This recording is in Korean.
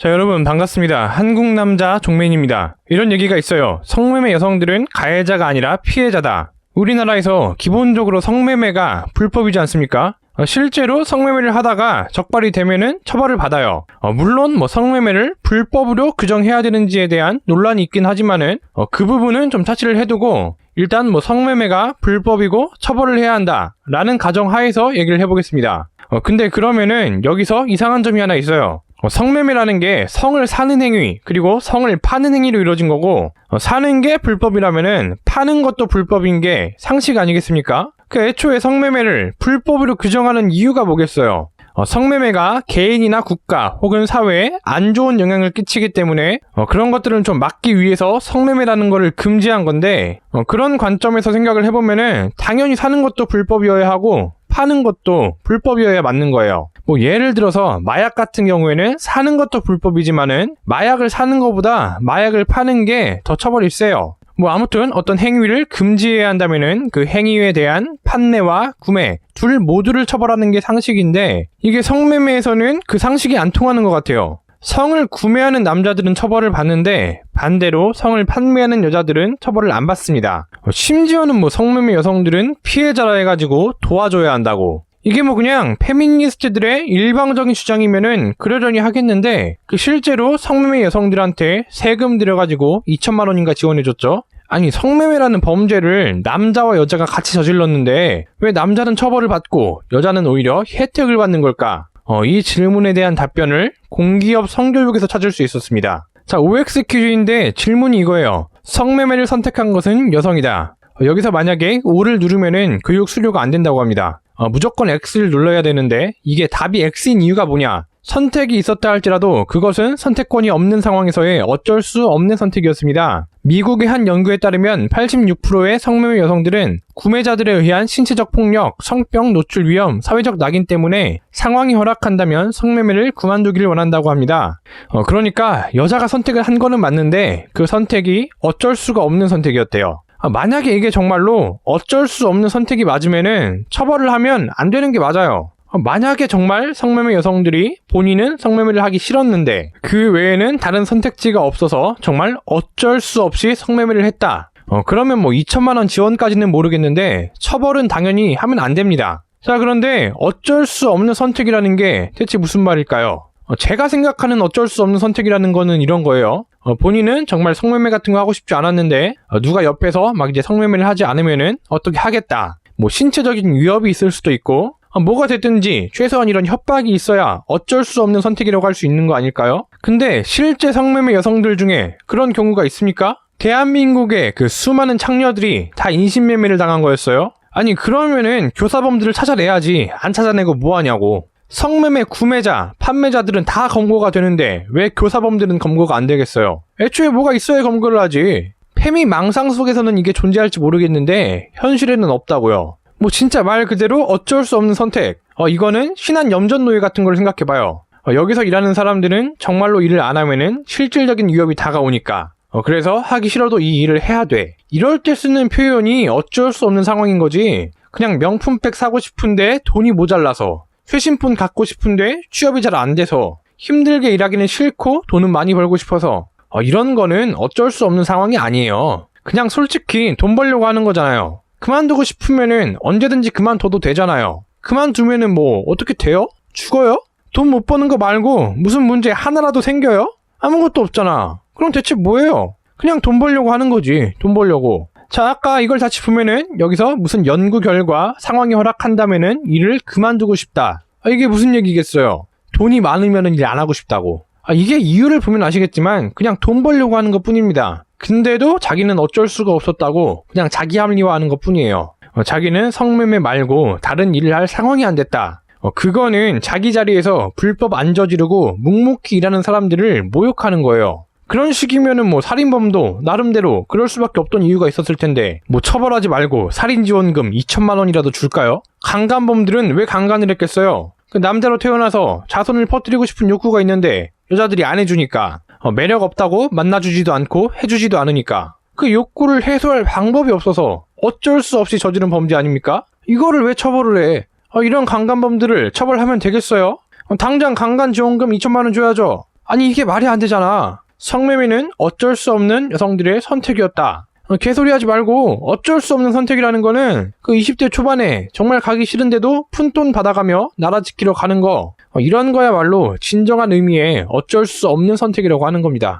자, 여러분 반갑습니다. 한국 남자 종맨입니다. 이런 얘기가 있어요. 성매매 여성들은 가해자가 아니라 피해자다. 우리나라에서 기본적으로 성매매가 불법이지 않습니까? 어, 실제로 성매매를 하다가 적발이 되면은 처벌을 받아요. 어, 물론 뭐 성매매를 불법으로 규정해야 되는지에 대한 논란이 있긴 하지만은 어, 그 부분은 좀 차치를 해두고 일단 뭐 성매매가 불법이고 처벌을 해야 한다라는 가정 하에서 얘기를 해보겠습니다. 어, 근데 그러면은 여기서 이상한 점이 하나 있어요. 어, 성매매라는 게 성을 사는 행위 그리고 성을 파는 행위로 이루어진 거고 어, 사는 게 불법이라면은 파는 것도 불법인 게 상식 아니겠습니까? 그 애초에 성매매를 불법으로 규정하는 이유가 뭐겠어요? 어, 성매매가 개인이나 국가 혹은 사회에 안 좋은 영향을 끼치기 때문에 어, 그런 것들은 좀 막기 위해서 성매매라는 거를 금지한 건데 어, 그런 관점에서 생각을 해보면은 당연히 사는 것도 불법이어야 하고 파는 것도 불법이어야 맞는 거예요. 뭐 예를 들어서 마약 같은 경우에는 사는 것도 불법이지만은 마약을 사는 것보다 마약을 파는 게 더 처벌이 세요. 뭐 아무튼 어떤 행위를 금지해야 한다면은 그 행위에 대한 판매와 구매 둘 모두를 처벌하는 게 상식인데 이게 성매매에서는 그 상식이 안 통하는 것 같아요. 성을 구매하는 남자들은 처벌을 받는데 반대로 성을 판매하는 여자들은 처벌을 안 받습니다. 심지어는 뭐 성매매 여성들은 피해자라 해가지고 도와줘야 한다고. 이게 뭐 그냥 페미니스트들의 일방적인 주장이면은 그러려니 하겠는데 그 실제로 성매매 여성들한테 세금 들여가지고 2천만 원인가 지원해줬죠. 아니 성매매라는 범죄를 남자와 여자가 같이 저질렀는데 왜 남자는 처벌을 받고 여자는 오히려 혜택을 받는 걸까? 어, 이 질문에 대한 답변을 공기업 성교육에서 찾을 수 있었습니다. 자, OX 퀴즈인데 질문이 이거예요. 성매매를 선택한 것은 여성이다. 어, 여기서 만약에 O를 누르면은 교육 수료가 안 된다고 합니다. 어, 무조건 X를 눌러야 되는데 이게 답이 X인 이유가 뭐냐? 선택이 있었다 할지라도 그것은 선택권이 없는 상황에서의 어쩔 수 없는 선택이었습니다. 미국의 한 연구에 따르면 86%의 성매매 여성들은 구매자들에 의한 신체적 폭력, 성병 노출 위험, 사회적 낙인 때문에 상황이 허락한다면 성매매를 그만두기를 원한다고 합니다. 어, 그러니까 여자가 선택을 한 거는 맞는데 그 선택이 어쩔 수가 없는 선택이었대요. 아, 만약에 이게 정말로 어쩔 수 없는 선택이 맞으면은 처벌을 하면 안 되는 게 맞아요. 아, 만약에 정말 성매매 여성들이 본인은 성매매를 하기 싫었는데 그 외에는 다른 선택지가 없어서 정말 어쩔 수 없이 성매매를 했다. 어, 그러면 뭐 2천만 원 지원까지는 모르겠는데 처벌은 당연히 하면 안 됩니다. 자, 그런데 어쩔 수 없는 선택이라는 게 대체 무슨 말일까요? 어, 제가 생각하는 어쩔 수 없는 선택이라는 거는 이런 거예요. 어, 본인은 정말 성매매 같은 거 하고 싶지 않았는데 어, 누가 옆에서 막 이제 성매매를 하지 않으면은 어떻게 하겠다. 뭐 신체적인 위협이 있을 수도 있고 어, 뭐가 됐든지 최소한 이런 협박이 있어야 어쩔 수 없는 선택이라고 할 수 있는 거 아닐까요? 근데 실제 성매매 여성들 중에 그런 경우가 있습니까? 대한민국의 그 수많은 창녀들이 다 인신매매를 당한 거였어요? 아니 그러면은 교사범들을 찾아내야지 안 찾아내고 뭐하냐고 성매매 구매자, 판매자들은 다 검거가 되는데 왜 교사범들은 검거가 안 되겠어요? 애초에 뭐가 있어야 검거를 하지. 페미 망상 속에서는 이게 존재할지 모르겠는데 현실에는 없다고요. 뭐 진짜 말 그대로 어쩔 수 없는 선택. 어 이거는 신한 염전 노예 같은 걸 생각해봐요. 어, 여기서 일하는 사람들은 정말로 일을 안 하면은 실질적인 위협이 다가오니까. 어, 그래서 하기 싫어도 이 일을 해야 돼. 이럴 때 쓰는 표현이 어쩔 수 없는 상황인 거지. 그냥 명품백 사고 싶은데 돈이 모자라서 최신폰 갖고 싶은데 취업이 잘 안 돼서 힘들게 일하기는 싫고 돈은 많이 벌고 싶어서 어, 이런 거는 어쩔 수 없는 상황이 아니에요. 그냥 솔직히 돈 벌려고 하는 거잖아요. 그만두고 싶으면은 언제든지 그만둬도 되잖아요. 그만두면은 뭐 어떻게 돼요? 죽어요? 돈 못 버는 거 말고 무슨 문제 하나라도 생겨요? 아무것도 없잖아. 그럼 대체 뭐예요? 그냥 돈 벌려고 하는 거지. 돈 벌려고. 자, 아까 이걸 다시 보면은 여기서 무슨 연구 결과 상황이 허락한다면은 일을 그만두고 싶다. 아, 이게 무슨 얘기겠어요? 돈이 많으면은 일 안 하고 싶다고. 아, 이게 이유를 보면 아시겠지만 그냥 돈 벌려고 하는 것 뿐입니다. 근데도 자기는 어쩔 수가 없었다고 그냥 자기 합리화하는 것 뿐이에요. 어, 자기는 성매매 말고 다른 일을 할 상황이 안 됐다. 어, 그거는 자기 자리에서 불법 안 저지르고 묵묵히 일하는 사람들을 모욕하는 거예요. 그런 식이면은 뭐 살인범도 나름대로 그럴 수밖에 없던 이유가 있었을 텐데 뭐 처벌하지 말고 살인 지원금 2천만 원이라도 줄까요? 강간범들은 왜 강간을 했겠어요? 그 남자로 태어나서 자손을 퍼뜨리고 싶은 욕구가 있는데 여자들이 안 해주니까 어, 매력 없다고 만나주지도 않고 해주지도 않으니까 그 욕구를 해소할 방법이 없어서 어쩔 수 없이 저지른 범죄 아닙니까? 이거를 왜 처벌을 해? 어, 이런 강간범들을 처벌하면 되겠어요? 어, 당장 강간지원금 2천만 원 줘야죠. 아니 이게 말이 안 되잖아. 성매매는 어쩔 수 없는 여성들의 선택이었다. 어, 개소리 하지 말고 어쩔 수 없는 선택이라는 거는 그 20대 초반에 정말 가기 싫은데도 푼돈 받아가며 나라 지키러 가는 거 어, 이런 거야말로 진정한 의미의 어쩔 수 없는 선택이라고 하는 겁니다.